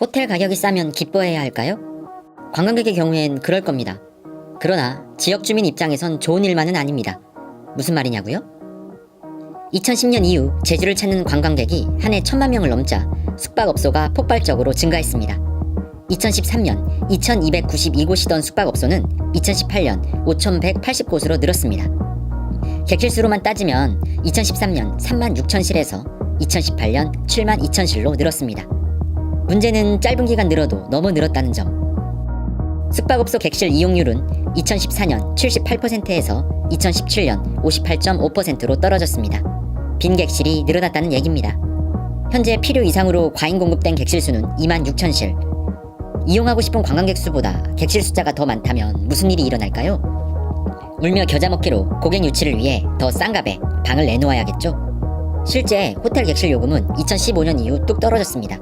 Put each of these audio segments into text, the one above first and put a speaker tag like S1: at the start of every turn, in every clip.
S1: 호텔 가격이 싸면 기뻐해야 할까요? 관광객의 경우엔 그럴 겁니다. 그러나 지역 주민 입장에선 좋은 일만은 아닙니다. 무슨 말이냐고요? 2010년 이후 제주를 찾는 관광객이 한 해 천만 명을 넘자 숙박업소가 폭발적으로 증가했습니다. 2013년 2292곳이던 숙박업소는 2018년 5180곳으로 늘었습니다. 객실수로만 따지면 2013년 3만 6천실에서 2018년 7만 2천실로 늘었습니다. 문제는 짧은 기간 늘어도 너무 늘었다는 점. 숙박업소 객실 이용률은 2014년 78%에서 2017년 58.5%로 떨어졌습니다. 빈 객실이 늘어났다는 얘기입니다. 현재 필요 이상으로 과잉 공급된 객실 수는 2만 6천 실. 이용하고 싶은 관광객 수보다 객실 숫자가 더 많다면 무슨 일이 일어날까요? 울며 겨자 먹기로 고객 유치를 위해 더 싼 값에 방을 내놓아야겠죠. 실제 호텔 객실 요금은 2015년 이후 뚝 떨어졌습니다.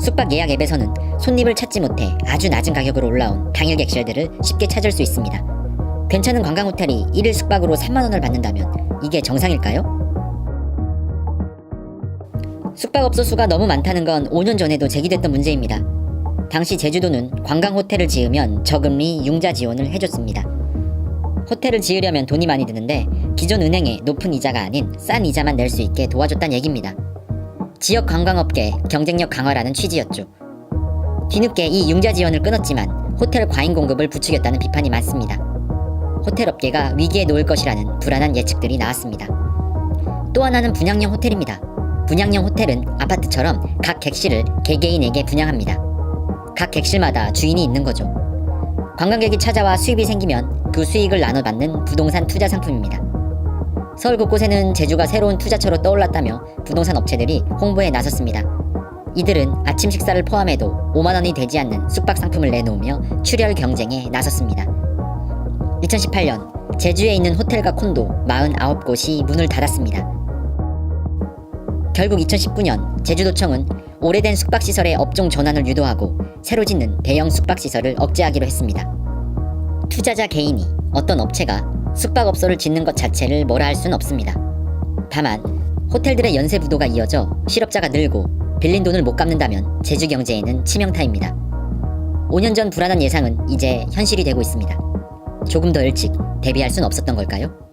S1: 숙박 예약 앱에서는 손님을 찾지 못해 아주 낮은 가격으로 올라온 당일 객실들을 쉽게 찾을 수 있습니다. 괜찮은 관광 호텔이 1일 숙박으로 3만 원을 받는다면 이게 정상일까요? 숙박업소 수가 너무 많다는 건 5년 전에도 제기됐던 문제입니다. 당시 제주도는 관광 호텔을 지으면 저금리 융자 지원을 해줬습니다. 호텔을 지으려면 돈이 많이 드는데 기존 은행의 높은 이자가 아닌 싼 이자만 낼 수 있게 도와줬다는 얘기입니다. 지역 관광업계 경쟁력 강화라는 취지였죠. 뒤늦게 이 융자 지원을 끊었지만 호텔 과잉 공급을 부추겼다는 비판이 많습니다. 호텔 업계가 위기에 놓일 것이라는 불안한 예측들이 나왔습니다. 또 하나는 분양형 호텔입니다. 분양형 호텔은 아파트처럼 각 객실을 개개인에게 분양합니다. 각 객실마다 주인이 있는 거죠. 관광객이 찾아와 수입이 생기면 그 수익을 나눠받는 부동산 투자 상품입니다. 서울 곳곳에는 제주가 새로운 투자처로 떠올랐다며 부동산 업체들이 홍보에 나섰습니다. 이들은 아침 식사를 포함해도 5만 원이 되지 않는 숙박 상품을 내놓으며 출혈 경쟁에 나섰습니다. 2018년 제주에 있는 호텔과 콘도 49곳이 문을 닫았습니다. 결국 2019년 제주도청은 오래된 숙박시설의 업종 전환을 유도하고 새로 짓는 대형 숙박시설을 억제하기로 했습니다. 투자자 개인이 어떤 업체가 숙박업소를 짓는 것 자체를 뭐라 할 수는 없습니다. 다만 호텔들의 연쇄 부도가 이어져 실업자가 늘고 빌린 돈을 못 갚는다면 제주 경제에는 치명타입니다. 5년 전 불안한 예상은 이제 현실이 되고 있습니다. 조금 더 일찍 대비할 순 없었던 걸까요?